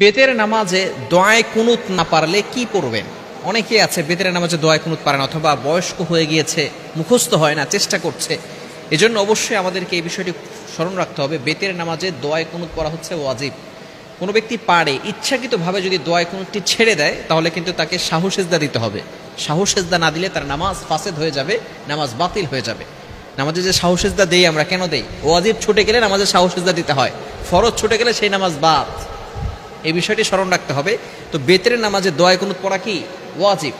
বেতের নামাজে দোয়ায় কুনুত না পারলে কি পড়বেন? অনেকে আছে বেতের নামাজে দোয়ায় কুনুত পারেন অথবা বয়স্ক হয়ে গিয়েছে, মুখস্থ হয় না, চেষ্টা করছে। এজন্য অবশ্যই আমাদেরকে এই বিষয়টি স্মরণ রাখতে হবে। বেতের নামাজে দোয়ায় কুনুত পড়া হচ্ছে ওয়াজিব। কোনো ব্যক্তি পারে, ইচ্ছাকৃতভাবে যদি দোয়ায় কুনুতটি ছেড়ে দেয়, তাহলে কিন্তু তাকে সাহসেজদা দিতে হবে। সাহসেজদা না দিলে তার নামাজ ফাসেদ হয়ে যাবে, নামাজ বাতিল হয়ে যাবে। নামাজে যে সাহসেজদা দেই আমরা কেন দেই? ওয়াজিব ছুটে গেলে নামাজে সাহসেজদা দিতে হয়। ফরজ ছুটে গেলে সেই নামাজ বাদ। এই বিষয়টি স্মরণ রাখতে হবে। তো বেতের নামাজে দোয়ায় কুনুত পড়া কি? ওয়াজিব।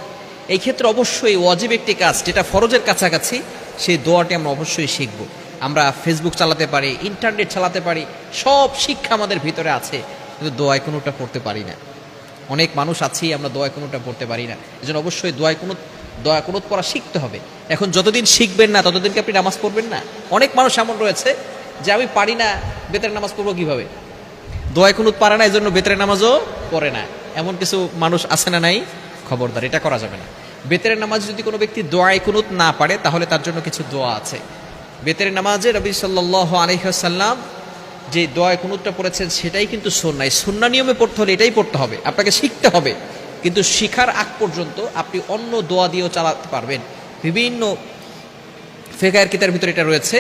এই ক্ষেত্রে অবশ্যই ওয়াজিব একটি কাজ, যেটা ফরজের কাছাকাছি, সেই দোয়াটি আমরা অবশ্যই শিখব। আমরা ফেসবুক চালাতে পারি, ইন্টারনেট চালাতে পারি, সব শিক্ষা আমাদের ভিতরে আছে, কিন্তু দোয়ায় কোনোটা পড়তে পারি না। অনেক মানুষ আছি, আমরা দোয়ায় কোনোটা পড়তে পারি না। এজন্য অবশ্যই দোয়ায় কোনো, দয়া কোনুত পড়া শিখতে হবে। এখন যতদিন শিখবেন না ততদিনকে আপনি নামাজ পড়বেন না? অনেক মানুষ এমন রয়েছে যে, আমি পারি না, বেতের নামাজ পড়ব কীভাবে? দোয়ায় কুনুত পারে না এই জন্য বেতের নামাজও পড়ে না। এমন কিছু মানুষ আছে না নাই? খবরদার, এটা করা যাবে না। বেতের নামাজ যদি কোনো ব্যক্তি দোয়ায় কুনুত না পারে, তাহলে তার জন্য কিছু দোয়া আছে। বেতের নামাজে রবি সাল্লাহ আলহিহাসাল্লাম যে দোয়ায় কুনুতটা পড়েছেন, সেটাই কিন্তু সন্ন্যায় সন্না নিয়মে পড়তে হলে এটাই পড়তে হবে, আপনাকে শিখতে হবে। কিন্তু শিখার আগ পর্যন্ত আপনি অন্য দোয়া দিয়েও চালাতে পারবেন। বিভিন্ন ফেকায়ের কিতার ভিতরে এটা রয়েছে।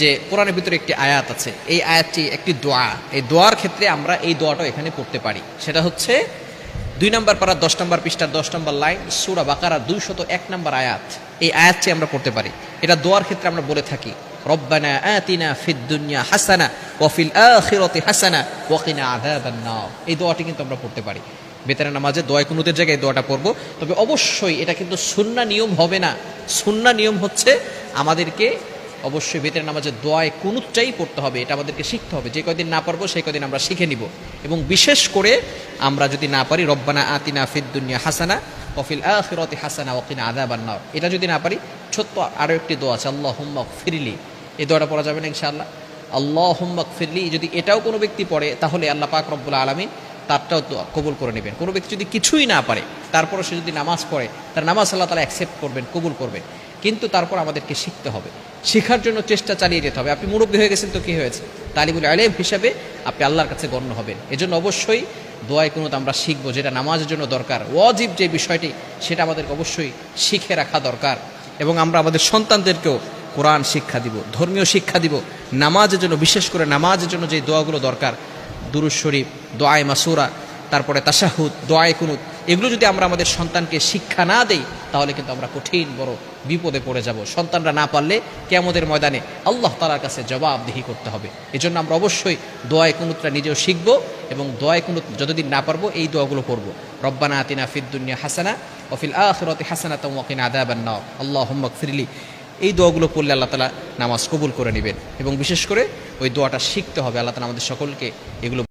যে কোরআনের ভিতরে একটি আয়াত আছে, এই আয়াতটি একটি দোয়া। এই দোয়ার ক্ষেত্রে আমরা এই দোয়াটাও এখানে পড়তে পারি। সেটা হচ্ছে দুই নম্বর পারা, দশ নম্বর পৃষ্ঠার দশ নম্বর লাইন, সুরা বাকারা দুইশত এক নম্বর আয়াত। এই আয়াতটি আমরা পড়তে পারি। এটা দোয়ার ক্ষেত্রে আমরা বলে থাকি, রব্বানা আতিনা ফিদ দুনিয়া হাসানা ওয়াফিল আখিরাতি হাসানা ওয়াকিনা আযাবান নার। এই দোয়াটি কিন্তু আমরা পড়তে পারি। বেতারের নামাজে দোয়া কুনুতের জায়গায় দোয়াটা পড়ব। তবে অবশ্যই এটা কিন্তু সুন্না নিয়ম হবে না। সুন্না নিয়ম হচ্ছে আমাদেরকে অবশ্যই বেতের নামাজে দোয়ায় কুনুতটাই পড়তে হবে, এটা আমাদেরকে শিখতে হবে। যে কদিন না পারব, সেই কদিন আমরা শিখে নিব। এবং বিশেষ করে আমরা যদি না পারি, রব্বানা আতিনা ফিদ দুনিয়া হাসানা অফিল আখিরাতি হাসানা ওকিনা আযাবান নার। এটা যদি না পারি, ছোট্ট আরও একটি দোয়া আছে আল্লাহ হুম্মক ফিরিলি এই দোয়াটা পড়া যাবে না ইনশাআল্লাহ। আল্লাহ হুম্মক ফিরলি যদি এটাও কোনো ব্যক্তি পড়ে, তাহলে আল্লাহ পাক রব্বুল আলমিন তারটাও কবুল করে নেবেন। কোনো ব্যক্তি যদি কিছুই না পারে, তারপরও সে যদি নামাজ পড়ে, তার নামাজ আল্লাহ তালা অ্যাকসেপ্ট করবেন, কবুল করবেন। কিন্তু তারপর আমাদেরকে শিখতে হবে। শেখার জন্য চেষ্টা চালিয়ে যেতে হবে। আপনি মুরব্বী হয়ে গেছেন তো কী হয়েছে? তালিবুল আলেম হিসাবে আপনি আল্লাহর কাছে গণ্য হবেন। এজন্য অবশ্যই দোয়ায় কোনো আমরা শিখব যেটা নামাজের জন্য দরকার। ওয়াজিব যে বিষয়টি, সেটা আমাদেরকে অবশ্যই শিখে রাখা দরকার। এবং আমরা আমাদের সন্তানদেরকেও কোরআন শিক্ষা দিব, ধর্মীয় শিক্ষা দিব। নামাজের জন্য, বিশেষ করে নামাজের জন্য যে দোয়াগুলো দরকার, দুরুজ শরীফ, দোয়ায় মাসুরা, তারপরে তাশাহুদ, দোয়ায় কুনুত এগুলো যদি আমরা আমাদের সন্তানকে শিক্ষা না দেই, তাহলে কিন্তু আমরা কঠিন বড় বিপদে পড়ে যাব। সন্তানরা না পারলে কেমতের ময়দানে আল্লাহ তালার কাছে জবাবদিহি করতে হবে। এজন্য আমরা অবশ্যই দোয়ায় কুনুতরা নিজেও শিখব এবং দোয়ায় কুনুত যতদিন না পারব এই দোয়াগুলো পড়ব। রব্বানা আতিনা ফিদ্দুনিয়া হাসানা ওফিল আখরতে হাসানা তমকিন আদাবান নাও আল্লাহ হোম্মক ফিরলি এই দোয়াগুলো পড়লে আল্লাহ তালা নামাজ কবুল করে নেবেন। এবং বিশেষ করে ওই দোয়াটা শিখতে হবে। আল্লাহ তালা আমাদের সকলকে এগুলো